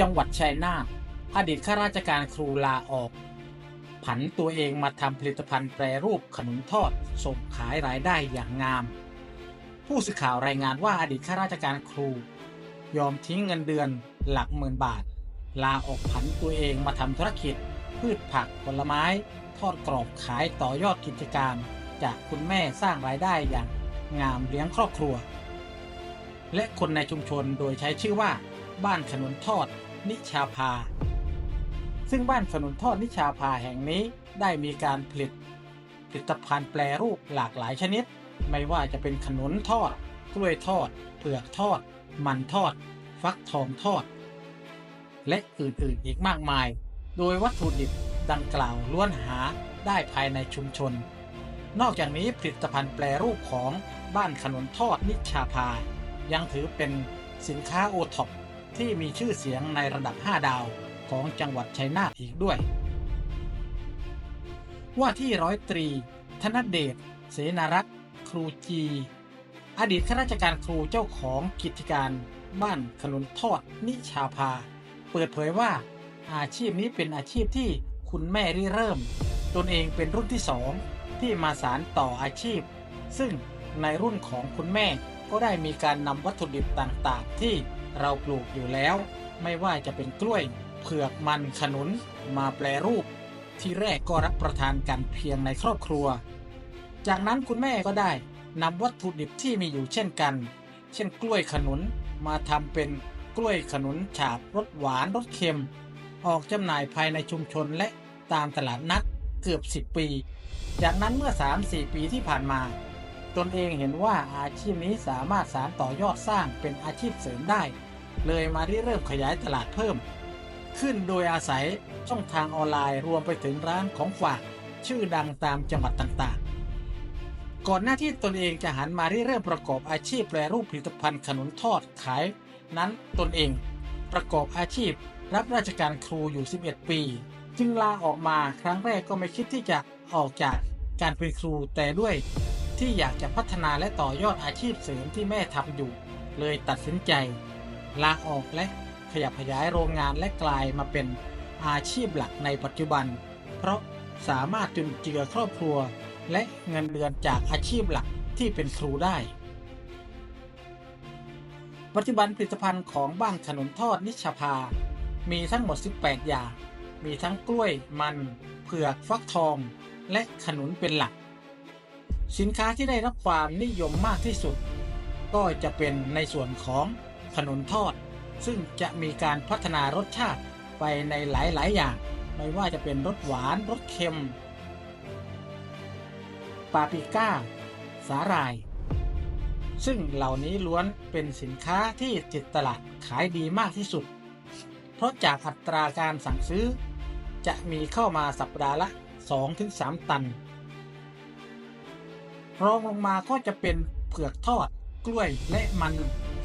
จังหวัดชัยนาทอดีตข้าราชการครูลาออก ผันตัวเองมาทำผลิตภัณฑ์แปรรูปขนมทอด ส่งขายรายได้อย่างงาม ผู้สื่อข่าวรายงานว่าอดีตข้าราชการครู ยอมทิ้งเงินเดือนหลักหมื่นบาท ลาออกผันตัวเองมาทำธุรกิจ พืชผักผลไม้ ทอดกรอบขายต่อยอดกิจการ จากคุณแม่สร้างรายได้อย่างงามเลี้ยงครอบครัว และคนในชุมชนโดยใช้ชื่อว่า บ้านขนุนทอด นิชาภา ซึ่งบ้านขนุนทอดนิชาภาแห่งนี้ได้มีการผลิตผลิตภัณฑ์แปรรูปหลากหลายชนิด ไม่ว่าจะเป็นขนุนทอด กล้วยทอด เปลือกทอด มันทอด ฟักทองทอด และอื่นๆอีกมากมาย โดยวัตถุดิบดังกล่าวล้วนหาได้ภายในชุมชน นอกจากนี้ผลิตภัณฑ์แปรรูปของบ้านขนุนทอดนิชาภา ยังถือเป็นสินค้าโอท็อป ที่มีชื่อเสียงในระดับ 5 ดาวของจังหวัดชัยนาทอีกด้วย ว่าที่ร้อยตรี ธนเดช เสนารักษ์ ครูจี อดีตข้าราชการครูเจ้าของกิจการ บ้านขนุนทอด นิชาภา เปิดเผยว่า อาชีพนี้เป็นอาชีพที่คุณแม่ริเริ่ม ตนเองเป็นรุ่นที่สองที่มาสารต่ออาชีพ ซึ่งในรุ่นของคุณแม่ก็ได้มีการนำวัตถุดิบต่างๆ ที่ เราปลูกอยู่แล้ว ไม่ว่าจะเป็นกล้วย เผือกมันขนุน มาแปลรูป ที่แรกก็รับประทานกันเพียงในครอบครัว จากนั้นคุณแม่ก็ได้นำวัตถุดิบที่มีอยู่เช่นกัน เช่นกล้วยขนุนมาทำเป็นกล้วยขนุนฉาบรสหวานรสเค็ม ออกจำหน่ายภายในชุมชนและตามตลาดนัดเกือบ 10 ปี จากนั้นเมื่อ 3-4 ปีที่ผ่านมา ตนเองเห็นว่าอาชีพนี้สามารถสานต่อยอดสร้างเป็นอาชีพเสริมได้ เลยมาริเริ่มขยายตลาดเพิ่ม ขึ้นโดยอาศัยช่องทางออนไลน์รวมไปถึงร้านของฝากชื่อดังตามจังหวัดต่างๆ ก่อนหน้าที่ตนเองจะหันมาริเริ่มประกอบอาชีพแปรรูปผลิตภัณฑ์ขนมทอดขาย นั้นตนเองประกอบอาชีพรับราชการครูอยู่ 11 ปี จึงลาออกมาครั้งแรกก็ไม่คิดที่จะออกจากการเป็นครูแต่ด้วยที่อยากจะพัฒนาและต่อยอดอาชีพเสริมที่แม่ทำอยู่ เลยตัดสินใจ ลาออกและขยับขยายโรงงานและกลายมาเป็นอาชีพหลักในปัจจุบัน เพราะสามารถจุนเจือครอบครัว และเงินเดือนจากอาชีพหลักที่เป็นครูได้ ปัจจุบันผลิตภัณฑ์ของบ้านขนมทอดนิชภา มีทั้งหมด 18 อย่าง มีทั้งกล้วยมันเผือกฟักทอง และขนุนเป็นหลัก สินค้าที่ได้รับความนิยมมากที่สุด ก็จะเป็นในส่วนของ ขนมทอด ซึ่งจะมีการพัฒนารสชาติไปในหลายๆ อย่าง ไม่ว่าจะเป็นรสหวานรสเค็ม ปาปิก้า สาหร่าย ซึ่งเหล่านี้ล้วนเป็นสินค้าที่ติดตลาดขายดีมากที่สุด เพราะจากอัตราการสั่งซื้อ จะมีเข้ามาสัปดาห์ละ 2-3 ตันรองลงมาก็จะเป็นเผือกทอดกล้วยและมัน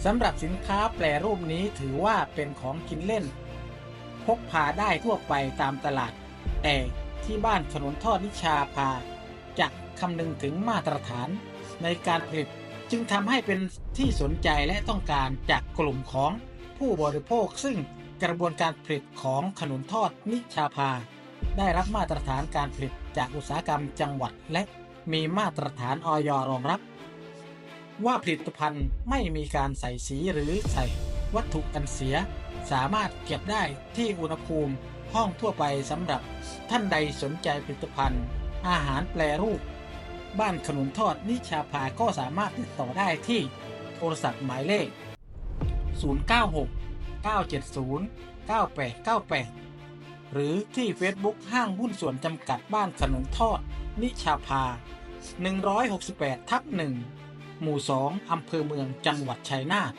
สำหรับสินค้าแปรรูปนี้ถือว่าเป็นของกินเล่น พกพาได้ทั่วไปตามตลาด แต่ที่บ้านขนมทอดนิชาพาจะคำนึงถึงมาตรฐานในการผลิตจึงทำให้เป็นที่สนใจและต้องการจากกลุ่มของผู้บริโภค ซึ่งกระบวนการผลิตของขนมทอดนิชาพา ได้รับมาตรฐานการผลิตจากอุตสาหกรรมจังหวัดและมีมาตรฐานออยรองรับ ว่าผลิตภัณฑ์ไม่มีการใส่สีหรือใส่วัตถุกันเสีย สามารถเก็บได้ที่อุณหภูมิห้องทั่วไปสำหรับท่านใดสนใจผลิตภัณฑ์ อาหารแปรรูป บ้านขนุนทอดนิชาภาก็สามารถติดต่อได้ที่โทรศัพท์หมายเลข 096 970 9898 หรือที่ Facebook ห้างหุ้นส่วนจำกัดบ้านขนุนทอด นิชาภา 168ทับ1 หมู่ 2 อำเภอเมืองจังหวัดชัยนาท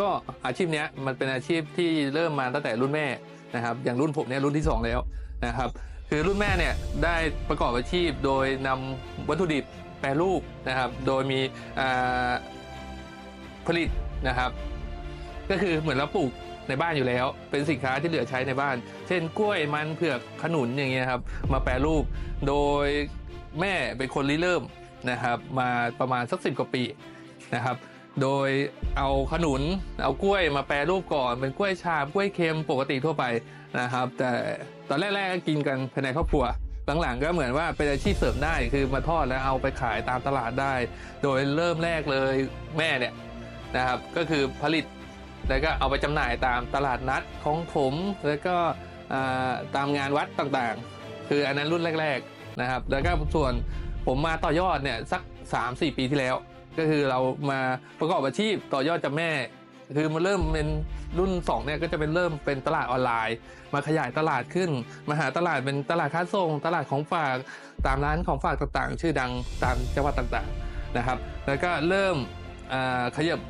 ก็อาชีพเนี้ยมันเป็นอาชีพที่เริ่มมาตั้งแต่รุ่นแม่นะครับ อย่างรุ่นผมเนี่ยรุ่นที่สองแล้วนะครับ คือรุ่นแม่เนี่ยได้ประกอบอาชีพโดยนำวัตถุดิบแปรรูปนะครับ โดยมีผลิตนะครับ ก็คือเหมือนเราปลูกในบ้านอยู่แล้ว เป็นสินค้าที่เหลือใช้ในบ้าน เช่น กล้วยมันเผือกขนุนอย่างเงี้ยครับมาแปรรูปโดยแม่เป็นคนริเริ่มนะครับ มาประมาณสักสิบกว่าปีนะครับ โดยเอาขนุนเอากล้วยมาแปรรูปก่อนเป็นกล้วยชาบกล้วยเค็มปกติทั่วไปนะครับ แต่ตอนแรกๆก็กินกันภายในครอบครัวหลังๆก็เหมือนว่าเป็นอาชีพเสริมได้คือมาทอดแล้วเอาไปขายตามตลาดได้ โดยเริ่มแรกเลยแม่เนี่ยนะครับก็คือผลิตแล้วก็เอาไปจำหน่ายตามตลาดนัดของผมแล้วก็ตามงานวัดต่างๆ คืออันนั้นรุ่นแรก ๆนะครับ แล้วก็ส่วนผมมาต่อยอดเนี่ยสัก 3-4 ปีที่แล้ว ก็คือเรามาประกอบอาชีพต่อยอดจากแม่ คือมาเริ่มเป็นรุ่น2เนี่ยก็จะเป็นเริ่มเป็นตลาดออนไลน์ มาขยายตลาดขึ้น มาหาตลาดเป็นตลาดค้าส่ง ตลาดของฝากตามร้านของฝากต่างๆ ชื่อดังตามจังหวัดต่างๆนะครับ แล้วก็เริ่มอ่าขยับ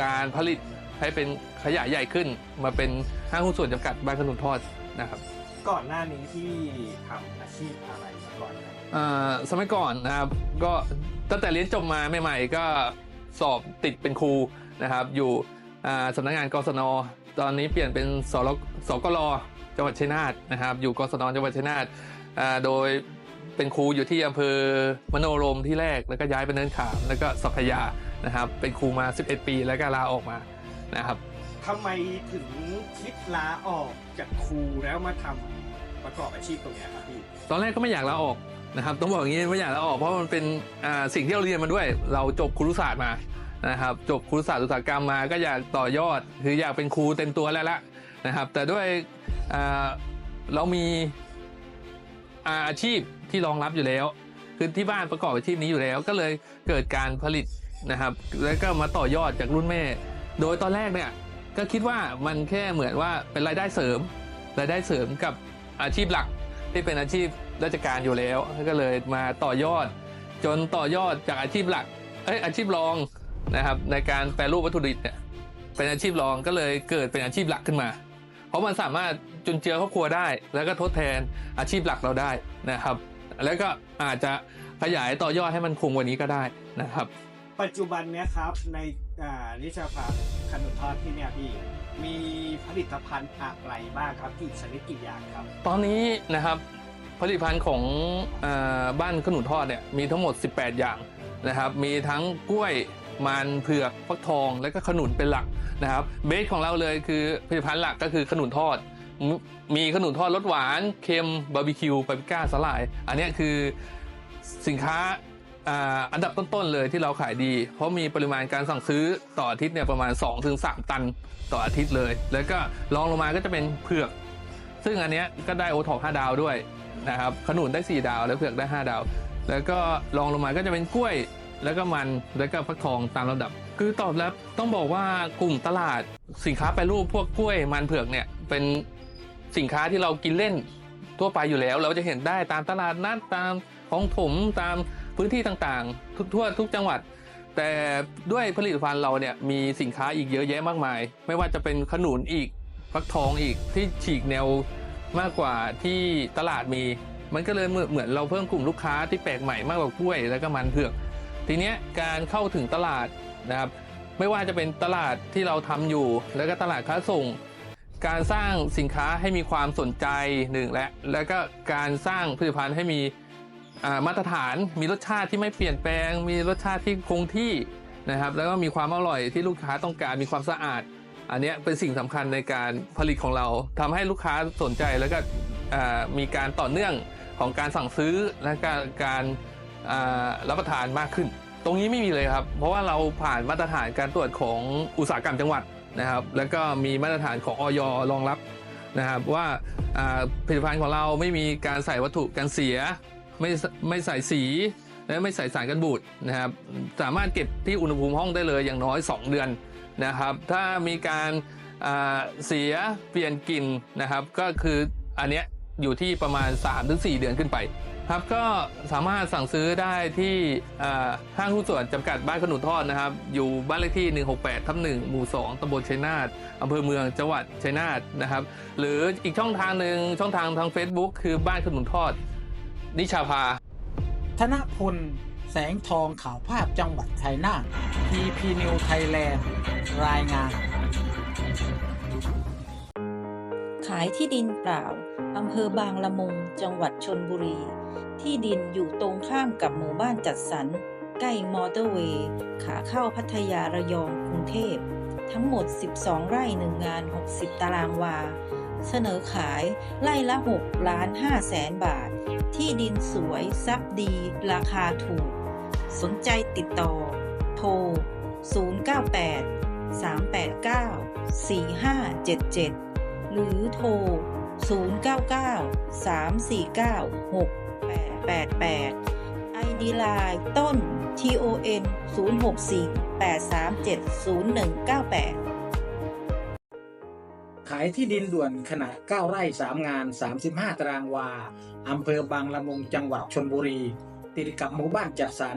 การผลิตให้เป็นขยายใหญ่ขึ้น มาเป็นห้างหุ้นส่วนจำกัดบ้านขนุนทอดนะครับ ก่อนหน้านี้ที่ทำอาชีพอะไรมาก่อนอ่าสมัยก่อนนะครับก็ ตั้งแต่เรียนจบมาใหม่ๆ ก็สอบติดเป็นครูนะครับอยู่อ่าสำนักงานกศนตอนนี้เปลี่ยนเป็นสรสกลจังหวัดชัยนาทนะครับอยู่กศนจังหวัดชัยนาทอ่าโดยเป็นครูอยู่ที่อำเภอมโนรมที่แรกแล้วก็ย้ายไปเนินขามแล้วก็สัพพยานะครับเป็นครูมา 11 ปีแล้วก็ลาออกมานะครับทำไมถึงคิดลาออกจากครูแล้วมาทำประกอบอาชีพตรงเนี้ยครับพี่ตอนแรกก็ไม่อยากลาออก นะครับต้องบอกอย่างนี้ไม่อยากลาออกเพราะมันเป็นสิ่งที่เราเรียนมาด้วย เราจบครุศาสตร์มานะครับจบครุศาสตร์อุตสาหกรรมมาก็อยากต่อยอด คืออยากเป็นครูเต็มตัวแล้วละนะครับ แต่ด้วยเรามีอาชีพที่รองรับอยู่แล้วคือที่บ้านประกอบอาชีพนี้อยู่แล้ว ก็เลยเกิดการผลิตนะครับ แล้วก็มาต่อยอดจากรุ่นแม่ โดยตอนแรกเนี่ยก็คิดว่ามันแค่เหมือนว่าเป็นรายได้เสริมรายได้เสริมกับอาชีพหลักที่เป็นอาชีพ ราชการอยู่แล้วก็เลยมาต่อยอด จนต่อยอดจากอาชีพหลักเอ้ยอาชีพรองนะครับในการแปรรูปวัตถุดิบเนี่ยเป็นอาชีพรองก็เลยเกิดเป็นอาชีพหลักขึ้นมา เพราะมันสามารถจุนเจือครอบครัวได้ แล้วก็ทดแทนอาชีพหลักเราได้นะครับ แล้วก็อาจจะขยายต่อยอดให้มันคงกว่านี้ก็ได้นะครับ ปัจจุบันเนี้ยครับในอ่านิชาพาขนุนทอดที่เนี่ยพี่มีผลิตภัณฑ์อะไรบ้างครับกี่ชนิดกี่อย่างครับ ตอนนี้นะครับ ผลิตภัณฑ์ของอบ้านขนุนทอดเนี่ยมีทั้งหมด 18 อย่างนะครับ มีทั้งกล้วยมันเผือกฟักทองและก็ขนุนเป็นหลักนะครับ เบสของเราเลยคือผลิตภัณฑ์หลักก็คือขนุนทอด มีขนุนทอดรสหวานเค็มบาร์บีคิวปาปริก้าสลาย อันนี้คือสินค้าอันดับต้นๆเลยที่เราขายดี เพราะมีปริมาณการสั่งซื้อต่ออาทิตย์เนี่ยประมาณ 2-3 ตันต่ออาทิตย์เลย แล้วก็รองลงมาก็จะเป็นเผือก ซึ่งอันนี้ก็ได้โอท็อป5ดาวด้วย นะครับขนุนได้ 4 ดาว แล้วเผือกได้ 5 ดาว แล้วก็รองลงมาก็จะเป็นกล้วย แล้วก็มันแล้วก็ฟักทองตามลำดับ คือตอบรับต้องบอกว่ากลุ่มตลาดสินค้าแปรรูปพวกกล้วยมันเผือกเนี่ยเป็นสินค้าที่เรากินเล่นทั่วไปอยู่แล้ว เราจะเห็นได้ตามตลาดนัดตามของผมตามพื้นที่ต่างๆ ทุกทั่วทุกจังหวัด แต่ด้วยผลิตภัณฑ์เราเนี่ยมีสินค้าอีกเยอะแยะมากมาย ไม่ว่าจะเป็นขนุนอีกฟักทองอีกที่ฉีกแนว มากกว่าที่ตลาดมี มันก็เลยเหมือนเราเพิ่มกลุ่มลูกค้าที่แปลกใหม่มากกว่ากล้วยแล้วก็มันเผือก ทีเนี้ยการเข้าถึงตลาดนะครับ ไม่ว่าจะเป็นตลาดที่เราทำอยู่ แล้วก็ตลาดค้าส่ง การสร้างสินค้าให้มีความสนใจหนึ่งและแล้วก็การสร้างผลิตภัณฑ์ให้มีมาตรฐานมีรสชาติที่ไม่เปลี่ยนแปลง มีรสชาติที่คงที่นะครับ แล้วก็มีความอร่อยที่ลูกค้าต้องการมีความสะอาด อันนี้เป็นสิ่งสำคัญในการผลิตของเราทำให้ลูกค้าสนใจแล้วก็มีการต่อเนื่องของการสั่งซื้อและการการรับประทานมากขึ้น ตรงนี้ไม่มีเลยครับ เพราะว่าเราผ่านมาตรฐานการตรวจของอุตสาหกรรมจังหวัดนะครับ แล้วก็มีมาตรฐานของออยรองรับนะครับว่าอ่าผลิตภัณฑ์ของเราไม่มีการใส่วัตถุกันเสีย ไม่ไม่ใส่สีและไม่ใส่สารกันบูดนะครับสามารถเก็บที่อุณหภูมิห้องได้เลยอย่างน้อย 2 เดือน นะครับ ถ้ามีการเสียเปลี่ยนกลิ่นนะครับ ก็คืออันเนี้ยอยู่ที่ประมาณ 3-4 เดือนขึ้นไปครับก็สามารถสั่งซื้อได้ที่ห้างหุ้นส่วนจำกัดบ้านขนุนทอดนะครับ อยู่บ้านเลขที่ 168ทับ1หมู่ 2ตำบลชัยนาทอำเภอเมืองจังหวัดชัยนาทนะครับ หรืออีกช่องทางหนึ่งช่องทางทาง Facebook คือบ้านขนุนทอด นิชาภา ธนพล แสงทองข่าวภาพจังหวัดชัยนาท TP New Thailand รายงาน ขายที่ดินเปล่า อำเภอบางละมุง จังหวัดชนบุรี ที่ดินอยู่ตรงข้ามกับหมู่บ้านจัดสรร ใกล้มอเตอร์เวย์ ขาเข้าพัทยาระยองกรุงเทพ ทั้งหมด 12 ไร่หนึ่งงาน 60 ตารางวา เสนอขายไร่ละ6ล้าน5แสนบาท ที่ดินสวยซับดี ราคาถูก สนใจติดต่อ โทร 098 389 4577 หรือโทร 099 349 6888 ID Line ต้น TON 064 837 0198ขายที่ดินด่วนขนาด 9 ไร่ 3 งาน 35 ตารางวา อำเภอบางละมุงจังหวัดชนบุรี ติดกับหมู่บ้านจัดสรร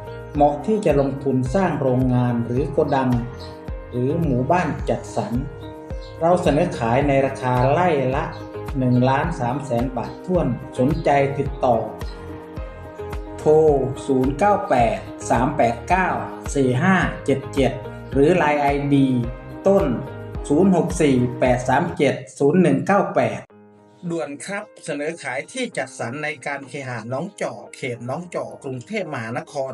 เหมาะที่จะลงทุนสร้างโรงงานหรือโกดัง หรือหมู่บ้านจัดสรร เราเสนอขายในราคาไร่ละ1ล้าน3แสนบาทท้วนสนใจติดต่อ โทร 098 389 4577 หรือ Line ID ต้น 064 837 0198 ด่วนครับเสนอขายที่จัดสรรในการเคหะน้องจอเขตน้องจอกรุงเทพมหานคร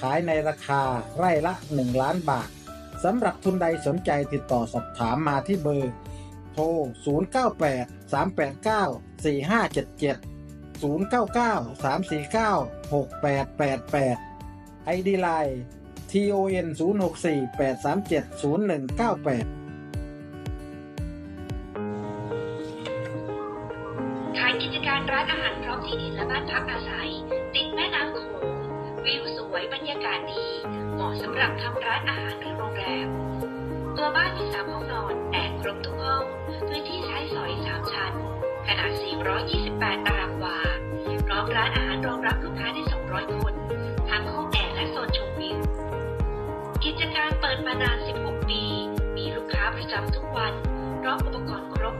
ขายในราคาไร่ละ 1 ล้านบาทสำหรับทุนใดสนใจติดต่อสอบถามมาที่เบอร์ โทร 098 389 4577 099 349 6888 ID Line TON 064 837 0198ขายกิจการร้านอาหารพร้อมที่ดินและบ้านพักอาศัย วิวสวยบรรยากาศดี เหมาะสำหรับทำร้านอาหารหรือโรงแรม ตัวบ้านมีสามห้องนอนแอร์ครบทุกห้อง พื้นที่ใช้สอยสามชั้น ขนาด 428 ตารางวา พร้อมร้านอาหารรองรับลูกค้าได้ 200 คน ทั้งห้องแอร์และโซนชมวิว กิจการเปิดมานาน 16 ปี มีลูกค้าประจำทุกวันพร้อมอุปกรณ์ครบ